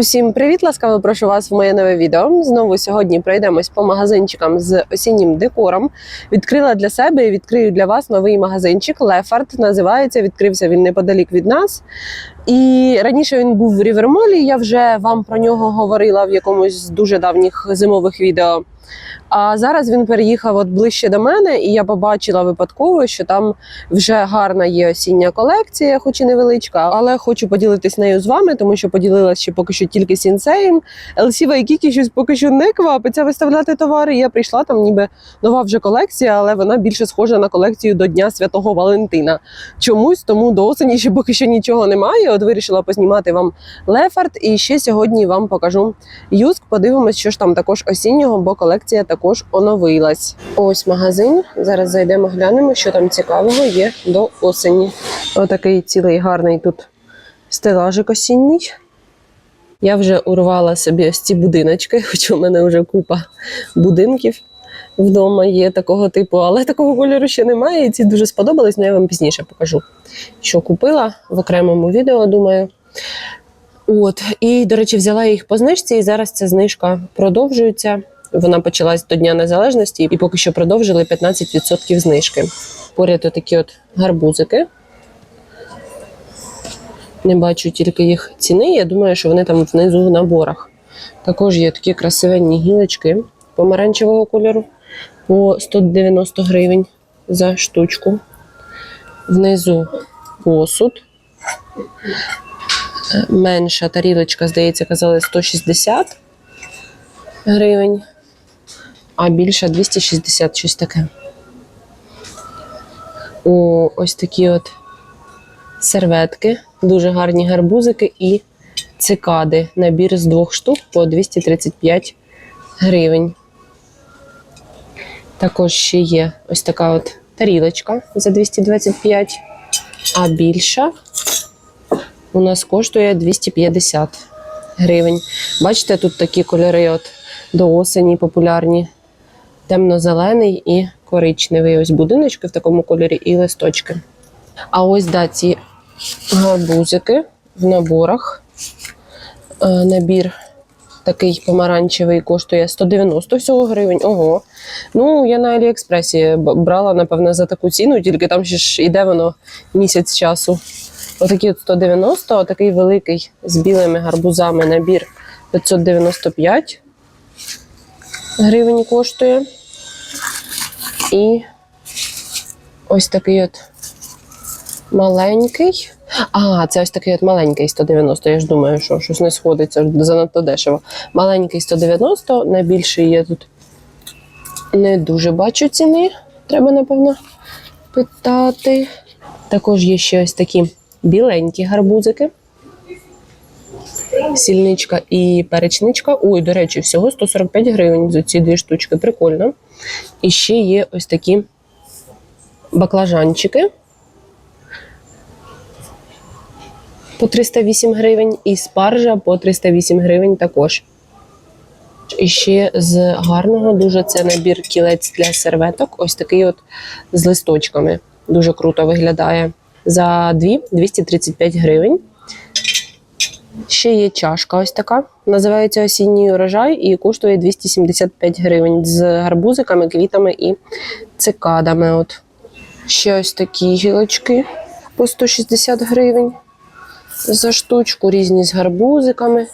Усім привіт! Ласкаво прошу вас в моє нове відео. Знову сьогодні пройдемось по магазинчикам з осіннім декором. Відкрила для себе і відкрию для вас новий магазинчик. Лефард називається. Відкрився він неподалік від нас. І раніше він був в Рівермолі. Я вже вам про нього говорила в якомусь з дуже давніх зимових відео. А зараз він переїхав от ближче до мене, і я побачила випадково, що там вже гарна є осіння колекція, хоч і невеличка, але хочу поділитись нею з вами, тому що поділилася ще поки що тільки сінсеєм. LC Waikiki щось поки що не квапиться виставляти товари. Я прийшла там, ніби нова вже колекція, але вона більше схожа на колекцію до Дня Святого Валентина. Чомусь тому до осені ще поки що нічого немає. От вирішила познімати вам Лефард, і ще сьогодні вам покажу Юск. Подивимось, що ж там також осіннього, бо колекція також оновилась. Ось магазин. Зараз зайдемо, глянемо, що там цікавого є до осені. Отакий цілий гарний тут стелажик осінній. Я вже урвала собі ось ці будиночки, хоч у мене вже купа будинків вдома є такого типу, але такого кольору ще немає. І ці дуже сподобались, але я вам пізніше покажу, що купила в окремому відео, думаю. От, і, до речі, взяла їх по знижці, і зараз ця знижка продовжується. Вона почалась до Дня Незалежності, і поки що продовжили 15% знижки. Поряд такі от гарбузики. Не бачу тільки їх ціни. Я думаю, що вони там внизу в наборах. Також є такі красивенні гілочки помаранчевого кольору по 190 гривень за штучку. Внизу посуд. Е, Менша тарілочка, здається, казали 160 гривень, а більша 260 щось таке. О, ось такі от серветки, дуже гарні гарбузики і цикади. Набір з двох штук по 235 гривень. Також ще є ось така от тарілочка за 225, а більша у нас коштує 250 гривень. Бачите, тут такі кольори от до осені популярні. Темно-зелений і коричневий. Ось будиночки в такому кольорі і листочки. А ось да, ці гарбузики в наборах. Е, Набір такий помаранчевий коштує 190 всього гривень. Ого. Ну, я на Аліекспресі брала, напевно, за таку ціну, тільки там ще ж іде воно місяць часу. Отакий от 190, отакий великий з білими гарбузами набір 595 гривень коштує. І ось такий от маленький. А, це ось такий от маленький 190. Я ж думаю, що щось не сходиться занадто дешево. Маленький 190, найбільший є тут. Не дуже бачу ціни. Треба, напевно, питати. Також є ще ось такі біленькі гарбузики. Сільничка і перечничка. Ой, до речі, всього 145 гривень за ці дві штучки. Прикольно. І ще є ось такі баклажанчики по 308 гривень, і спаржа по 308 гривень також. І ще з гарного дуже це набір кілець для серветок. Ось такий от з листочками. Дуже круто виглядає. За дві 235 гривень. Ще є чашка ось така. Називається осінній урожай і коштує 275 гривень з гарбузиками, квітами і цикадами. От. Ще ось такі гілочки по 160 гривень за штучку, різні з гарбузиками.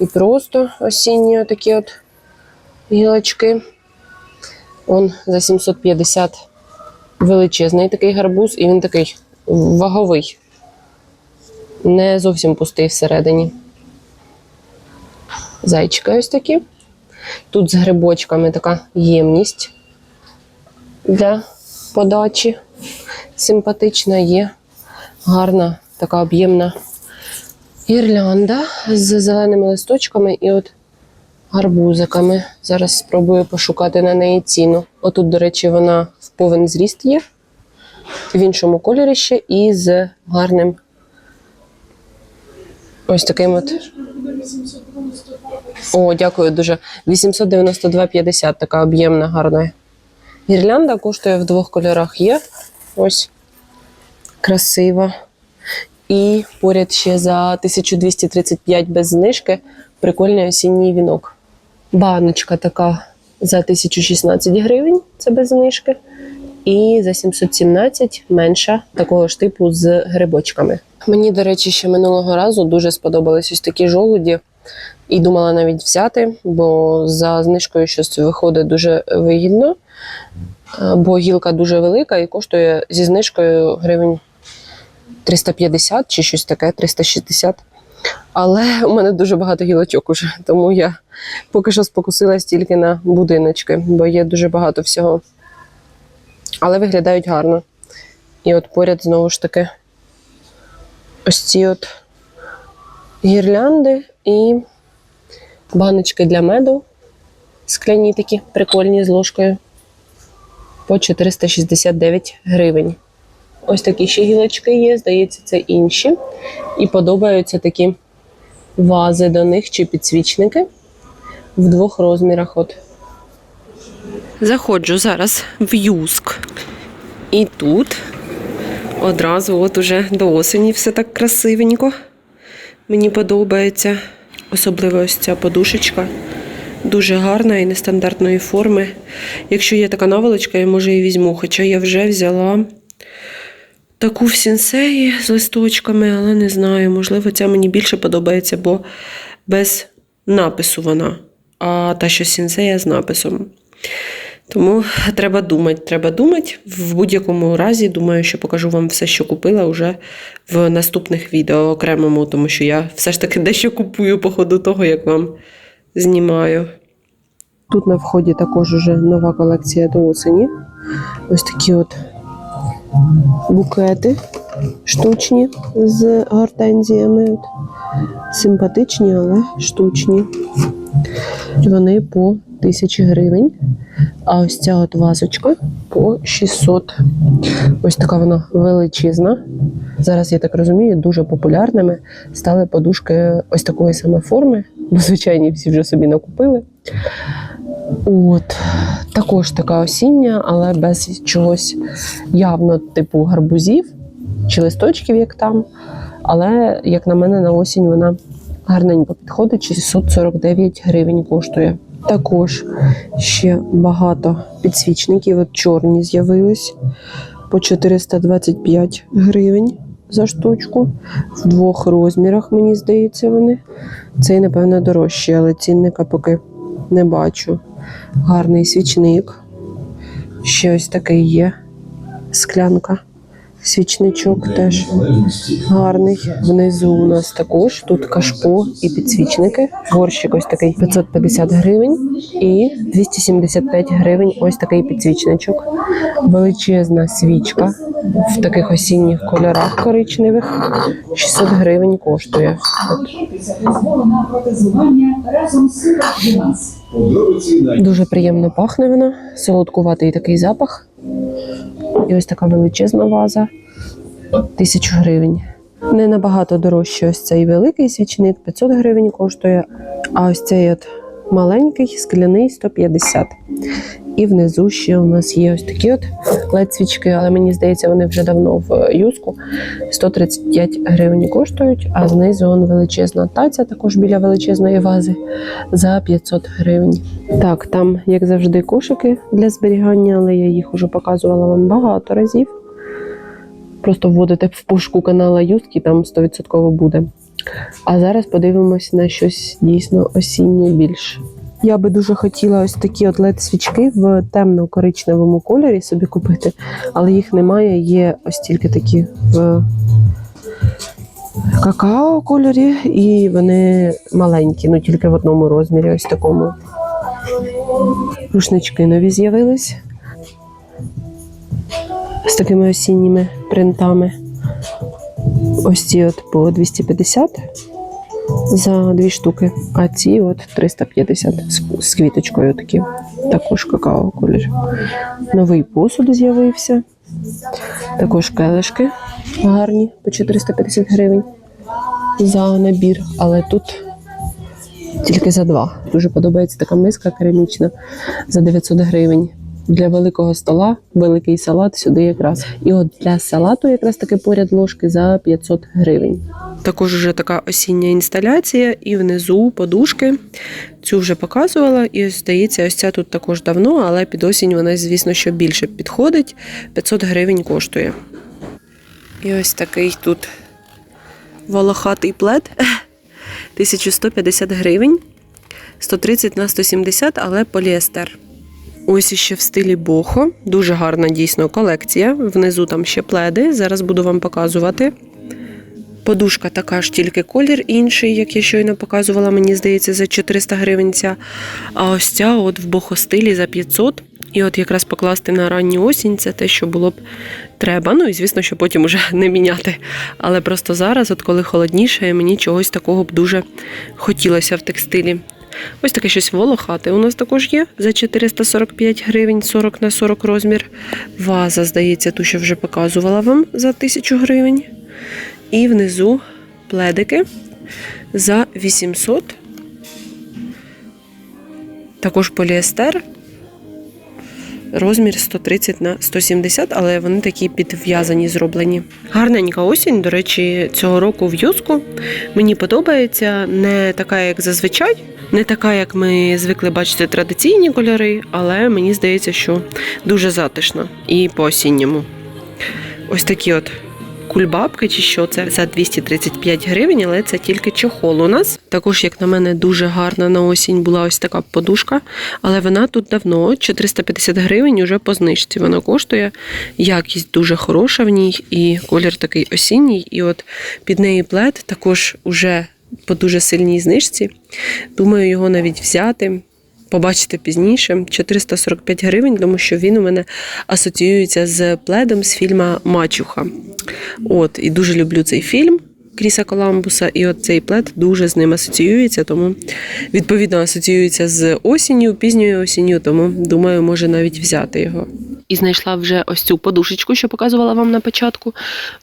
І просто осінні такі от гілочки. Он за 750 величезний такий гарбуз, і він такий ваговий. Не зовсім пустий всередині. Зайчики ось такі. Тут з грибочками така ємність для подачі. Симпатична є. Гарна, така об'ємна гірлянда з зеленими листочками і от гарбузиками. Зараз спробую пошукати на неї ціну. Отут, до речі, вона в повен зріст є. В іншому кольорі ще і з гарним ось таким от. О, дякую дуже. 892,50 така об'ємна, гарна гірлянда. Коштує в двох кольорах є. Ось красива. І поряд ще за 1235 без знижки прикольний осінній вінок. Баночка така за 1016 гривень, це без знижки. І за 717 менша такого ж типу з грибочками. Мені, до речі, ще минулого разу дуже сподобались ось такі жолуді. І думала навіть взяти, бо за знижкою щось виходить дуже вигідно. Бо гілка дуже велика і коштує зі знижкою гривень 350 чи щось таке, 360. Але у мене дуже багато гілочок уже, тому я поки що спокусилась тільки на будиночки, бо є дуже багато всього. Але виглядають гарно. І от поряд знову ж таки ось ці от гірлянди і баночки для меду. Скляні такі прикольні з ложкою. По 469 гривень. Ось такі ще гілочки є, здається, це інші. І подобаються такі вази до них чи підсвічники в двох розмірах. От. Заходжу зараз в Юск. І тут одразу, от уже до осені, все так красивенько. Мені подобається. Особливо ось ця подушечка. Дуже гарна і нестандартної форми. Якщо є така наволочка, я може і візьму. Хоча я вже взяла таку в сінсеї з листочками, але не знаю. Можливо, ця мені більше подобається, бо без напису вона. А та, що сінсея з написом. Тому треба думати, треба думати. В будь-якому разі, думаю, що покажу вам все, що купила вже в наступних відео окремому, тому що я все ж таки дещо купую по ходу того, як вам знімаю. Тут на вході також уже нова колекція до осені. Ось такі от букети штучні з гортензіями. Симпатичні, але штучні. Вони по 1000 гривень. А ось ця от вазочка по 600. Ось така вона величезна. Зараз, я так розумію, дуже популярними стали подушки ось такої саме форми, бо звичайні всі вже собі накупили. От, також така осіння, але без чогось явно типу гарбузів чи листочків, як там. Але, як на мене, на осінь вона гарненько підходить. 649 гривень коштує. Також ще багато підсвічників. От чорні з'явились по 425 гривень за штучку. В двох розмірах, мені здається, вони. Цей, напевно, дорожчий, але цінника поки не бачу. Гарний свічник. Ще ось такий є. Склянка. Свічничок теж гарний. Внизу у нас також тут кашпо і підсвічники. Горщик ось такий 550 гривень і 275 гривень ось такий підсвічничок. Величезна свічка в таких осінніх кольорах коричневих. 600 гривень коштує. Дуже приємно пахне вона, солодкуватий такий запах. І ось така величезна ваза. Тисячу гривень. Не набагато дорожче ось цей великий свічник 500 гривень коштує, а ось цей от маленький скляний 150. І внизу ще у нас є ось такі от свічки, але мені здається, вони вже давно в юску. 135 гривень коштують, а знизу он величезна таця, також біля величезної вази за 500 гривень. Так, там, як завжди, кошики для зберігання, але я їх уже показувала вам багато разів. Просто вводите в пошуку канала Юстки, там 100% буде. А зараз подивимось на щось дійсно осіннє більше. Я би дуже хотіла ось такі от led свічки в темно-коричневому кольорі собі купити, але їх немає. Є ось тільки такі в какао кольорі, і вони маленькі, ну тільки в одному розмірі, ось такому. Рушнички нові з'явились з такими осінніми принтами. Ось ці от по 250 за дві штуки, а ці от 350 з, квіточкою такі. Також какао колір. Новий посуд з'явився. Також келишки гарні по 450 гривень за набір, але тут тільки за два. Дуже подобається така миска керамічна за 900 гривень. Для великого стола великий салат сюди якраз. І от для салату якраз таки поряд ложки за 500 гривень. Також вже така осіння інсталяція, і внизу подушки. Цю вже показувала, і здається, ось ця тут також давно, але під осінь вона, звісно, що більше підходить. 500 гривень коштує. І ось такий тут волохатий плед. 1150 гривень. 130 на 170, але поліестер. Ось іще в стилі бохо. Дуже гарна дійсно колекція. Внизу там ще пледи. Зараз буду вам показувати. Подушка така ж, тільки колір інший, як я щойно показувала, мені здається, за 400 гривень. А ось ця от в бохо-стилі за 500. І от якраз покласти на ранню осінь це те, що було б треба. Ну і звісно, що потім уже не міняти. Але просто зараз, от коли холодніше, мені чогось такого б дуже хотілося в текстилі. Ось таке щось волохате у нас також є за 445 гривень, 40 на 40 розмір. Ваза, здається, ту, що вже показувала вам за 1000 гривень. І внизу пледики за 800. Також поліестер. Розмір 130 на 170, але вони такі підв'язані, зроблені. Гарненька осінь, до речі, цього року в юску. Мені подобається не така, як зазвичай, не така, як ми звикли бачити традиційні кольори, але мені здається, що дуже затишно і по осінньому. Ось такі от кульбабки, чи що це за 235 гривень, але це тільки чохол у нас. Також, як на мене, дуже гарна на осінь була ось така подушка, але вона тут давно 450 гривень уже по знижці. Вона коштує. Якість дуже хороша в ній, і колір такий осінній. І от під неї плед також уже по дуже сильній знижці. Думаю, його навіть взяти. Побачите пізніше 445 гривень, тому що він у мене асоціюється з пледом з фільму Мачуха. От, і дуже люблю цей фільм Кріса Коламбуса, і от цей плед дуже з ним асоціюється, тому відповідно асоціюється з осінню, пізньою осінню, тому думаю, може навіть взяти його. І знайшла вже ось цю подушечку, що показувала вам на початку.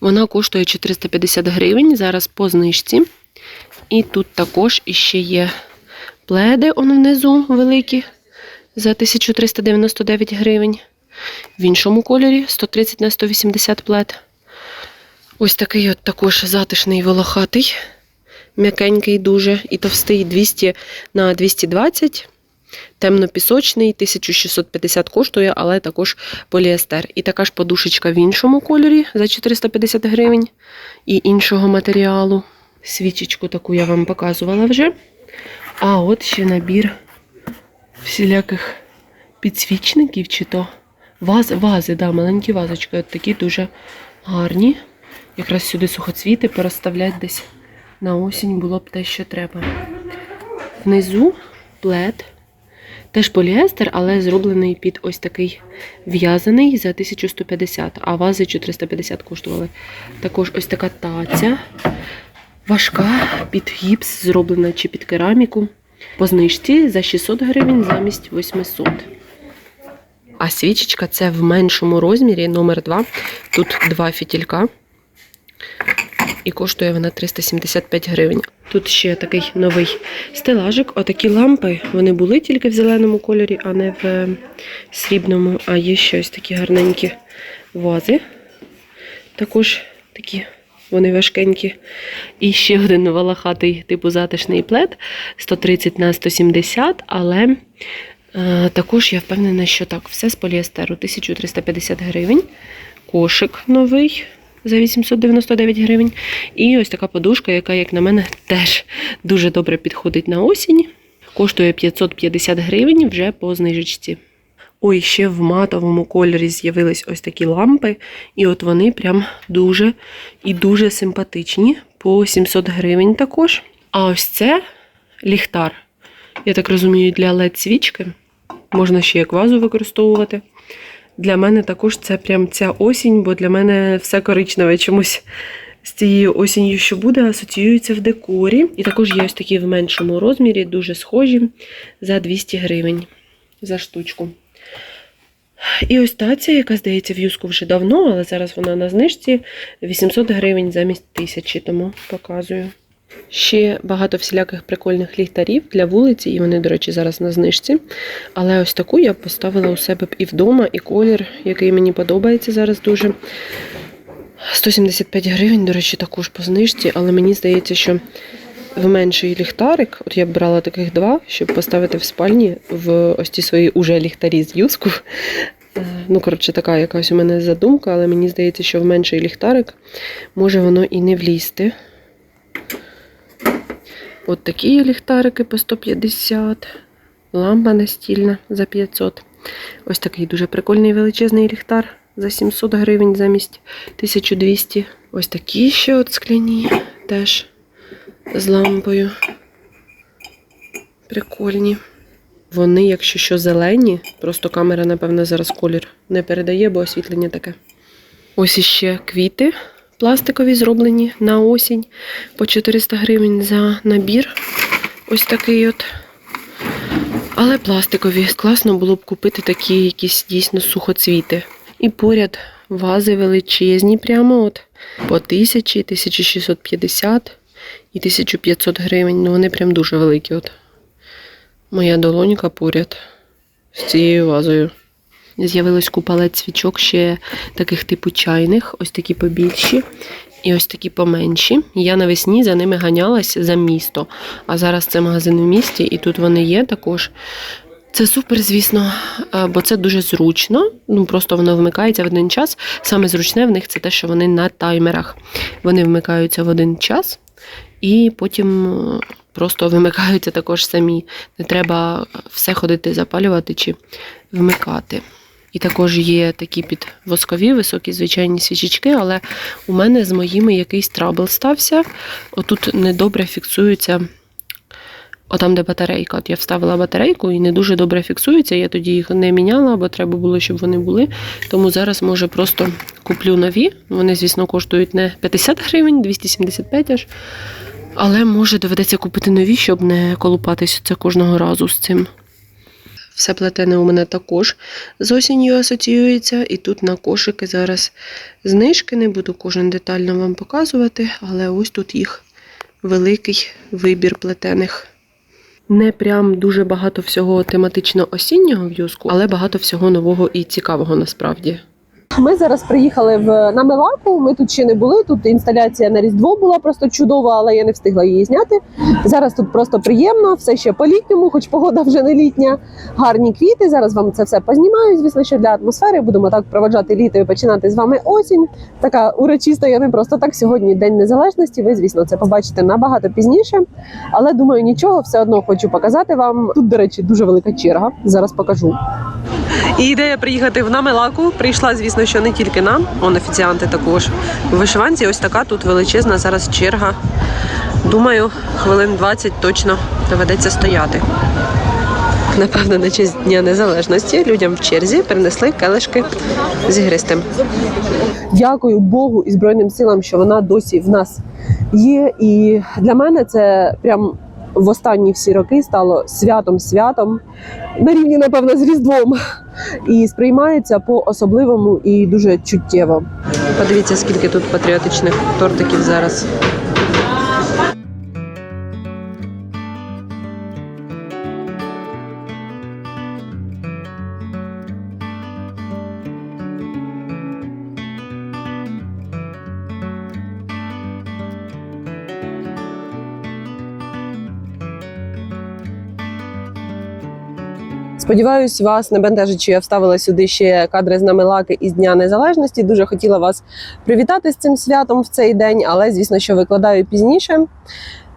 Вона коштує 450 гривень зараз по знижці. І тут також іще є пледи он внизу великі за 1399 гривень. В іншому кольорі 130 на 180 плед. Ось такий от також затишний волохатий, м'якенький дуже і товстий 200 на 220. Темно-пісочний, 1650 коштує, але також поліестер. І така ж подушечка в іншому кольорі за 450 гривень і іншого матеріалу. Свічечку таку я вам показувала вже. А от ще набір всіляких підсвічників, чи то ваз, вази, да, маленькі вазочки, от такі дуже гарні. Якраз сюди сухоцвіти переставляти десь на осінь було б те, що треба. Внизу плед. Теж поліестер, але зроблений під ось такий в'язаний за 1150, а вази 450 коштували. Також ось така таця. Важка під гіпс, зроблена чи під кераміку. По знижці за 600 гривень замість 800. А свічечка це в меншому розмірі номер 2. Тут два фітілька. І коштує вона 375 гривень. Тут ще такий новий стелажик. Отакі лампи. Вони були тільки в зеленому кольорі, а не в е, срібному. А є ще ось такі гарненькі вази. Також такі вони важкенькі. І ще один волохатий типу затишний плед 130 на 170, але е, також я впевнена, що так, все з поліестеру 1350 гривень. Кошик новий за 899 гривень. І ось така подушка, яка, як на мене, теж дуже добре підходить на осінь. Коштує 550 гривень вже по знижечці. Ой, ще в матовому кольорі з'явились ось такі лампи, і от вони прям дуже і дуже симпатичні. По 700 гривень також. А ось це ліхтар. Я так розумію, для led свічки. Можна ще як вазу використовувати. Для мене також це прям ця осінь, бо для мене все коричневе чомусь з цією осінню, що буде, асоціюється в декорі. І також є ось такі в меншому розмірі, дуже схожі за 200 гривень за штучку. І ось таця, яка здається в юску вже давно, але зараз вона на знижці 800 гривень замість 1000, тому показую. Ще багато всіляких прикольних ліхтарів для вулиці, і вони, до речі, зараз на знижці. Але ось таку я поставила у себе і вдома, і колір, який мені подобається зараз дуже. 175 гривень, до речі, також по знижці, але мені здається, що в менший ліхтарик, от я б брала таких два, щоб поставити в спальні в ось ті свої уже ліхтарі з юску. Е, Ну, коротше, така якась у мене задумка, але мені здається, що в менший ліхтарик може воно і не влізти. От такі ліхтарики по 150, лампа настільна за 500. Ось такий дуже прикольний величезний ліхтар за 700 гривень замість 1200. Ось такі ще от скляні теж з лампою. Прикольні. Вони, якщо що, зелені, просто камера, напевно, зараз колір не передає, бо освітлення таке. Ось іще квіти пластикові зроблені на осінь по 400 гривень за набір. Ось такий от. Але пластикові. Класно було б купити такі якісь дійсно сухоцвіти. І поряд вази величезні, прямо от по 1000, 1650 і 1500 гривень. Ну вони прям дуже великі. От. Моя долонька поряд з цією вазою. З'явилась купа лед свічок ще таких типу чайних, ось такі побільші і ось такі поменші. Я навесні за ними ганялась за місто. А зараз це магазин в місті, і тут вони є також. Це супер, звісно, е, бо це дуже зручно. Ну просто воно вмикається в один час. Саме зручне в них це те, що вони на таймерах. Вони вмикаються в один час і потім е, просто вимикаються також самі. Не треба все ходити запалювати чи вмикати. І також є такі підвоскові, високі звичайні свічечки, але у мене з моїми якийсь трабл стався. Отут недобре фіксується. Отам, де батарейка. От я вставила батарейку і не дуже добре фіксується. Я тоді їх не міняла, бо треба було, щоб вони були. Тому зараз, може, просто куплю нові. Вони, звісно, коштують не 50 гривень, 275 аж. Але може доведеться купити нові, щоб не колупатись це кожного разу з цим. Все плетене у мене також з осінню асоціюється, і тут на кошики зараз знижки. Не буду кожен детально вам показувати, але ось тут їх великий вибір плетених. Не прям дуже багато всього тематично осіннього в'юзку, але багато всього нового і цікавого насправді. Ми зараз приїхали в на Мелаку. Ми тут ще не були. Тут інсталяція на Різдво була просто чудова, але я не встигла її зняти. Зараз тут просто приємно, все ще по-літньому, хоч погода вже не літня. Гарні квіти. Зараз вам це все познімаю. Звісно, що для атмосфери будемо так проводжати літо і починати з вами осінь. Така урочиста, я не просто так. Сьогодні День Незалежності. Ви, звісно, це побачите набагато пізніше. Але думаю, нічого, все одно хочу показати вам. Тут, до речі, дуже велика черга. Зараз покажу. І ідея приїхати в Намелаку прийшла, звісно, що не тільки нам, он офіціанти також. В вишиванці ось така тут величезна зараз черга. Думаю, хвилин 20 точно доведеться стояти. Напевно, на честь Дня Незалежності людям в черзі принесли келишки з ігристим. Дякую Богу і Збройним силам, що вона досі в нас є. І для мене це прям в останні всі роки стало святом святом на рівні, напевно, з Різдвом. І сприймається по-особливому і дуже чуттєво. Подивіться, скільки тут патріотичних тортиків зараз. Сподіваюсь, вас не бентежить, що я вставила сюди ще кадри з Намилаки із Дня Незалежності. Дуже хотіла вас привітати з цим святом в цей день, але звісно, що викладаю пізніше.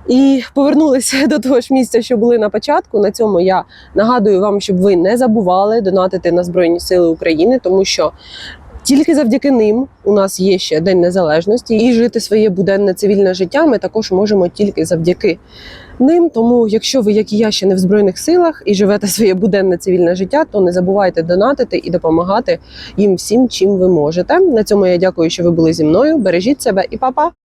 І повернулися до того ж місця, що були на початку. На цьому я нагадую вам, щоб ви не забували донатити на Збройні Сили України, тому що тільки завдяки ним у нас є ще День Незалежності, і жити своє буденне цивільне життя ми також можемо тільки завдяки ним. Тому, якщо ви, як і я, ще не в збройних силах і живете своє буденне цивільне життя, то не забувайте донатити і допомагати їм всім, чим ви можете. На цьому я дякую, що ви були зі мною. Бережіть себе і па-па!